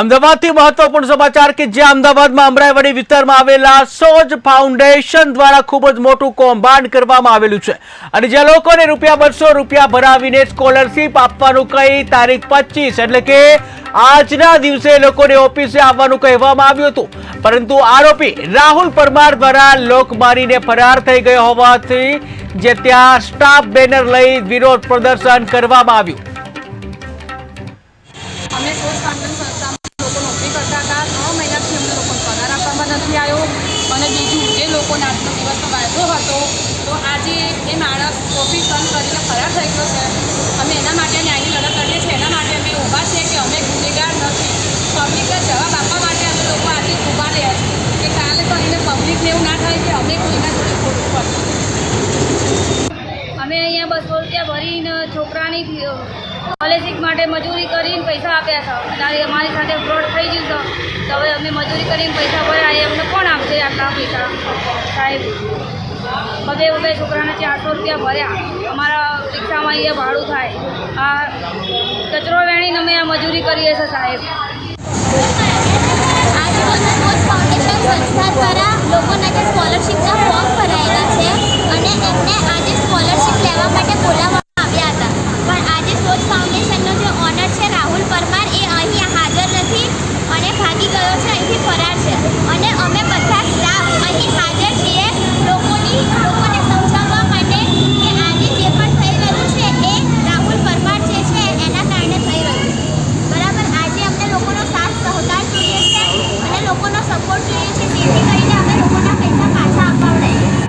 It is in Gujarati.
અમદાવાદથી મહત્વપૂર્ણ સમાચાર કે જે અમદાવાદમાં અમરાઈવાડી વિસ્તારમાં આવેલા સોજ ફાઉન્ડેશન દ્વારા ખૂબ જ મોટું કૌભાંડ કરવામાં આવેલું છે. અને જે લોકોને રૂપિયા બસો રૂપિયા ભરાવીને સ્કોલરશીપ આપવાનું કહી તારીખ પચીસ એટલે કે આજના દિવસે લોકોને ઓફિસે આવવાનું કહેવામાં આવ્યું હતું. પરંતુ આરોપી રાહુલ પરમાર દ્વારા લોક મારીને ફરાર થઈ ગયો હોવાથી જે ત્યાં સ્ટાફ બેનર લઈ વિરોધ પ્રદર્શન કરવામાં આવ્યું. લોકોને આજનો દિવસનો વાંધો હતો. તો આજે એ માણસ ઓફિસ બંધ કરીને ફરાર થઈ ગયો છે. અમે એના માટે ન્યાયની લડત કરીએ છીએ. એના માટે અમે ઊભા છીએ કે અમે ગુનેગાર નથી. પબ્લિકને જવાબ આપવા માટે અમે લોકો આજે ઊભા રહ્યા છીએ. કે કાલે કરીને પબ્લિકને એવું ના થાય કે અમે કોઈના જોડે ખોટું પડે અમે અહીંયા બસો રૂપિયા ભરીને છોકરાની સ્કોલરશીપ માટે મજૂરી કરીને પૈસા આપ્યા ત્યારે અમારી સાથે ફ્રોડ થઈ ગયું તો હવે અમે મજૂરી કરીને પૈસા ભર્યા એ અમને કોણ આપશે આટલા પૈસા? સાહેબ બબે બબે છોકરાને ચારસો રૂપિયા ભર્યા. અમારા રિક્ષામાં અહીંયા ભાડું થાય. આ કચરો વેણીને અમે આ મજૂરી કરીએ છીએ સાહેબ.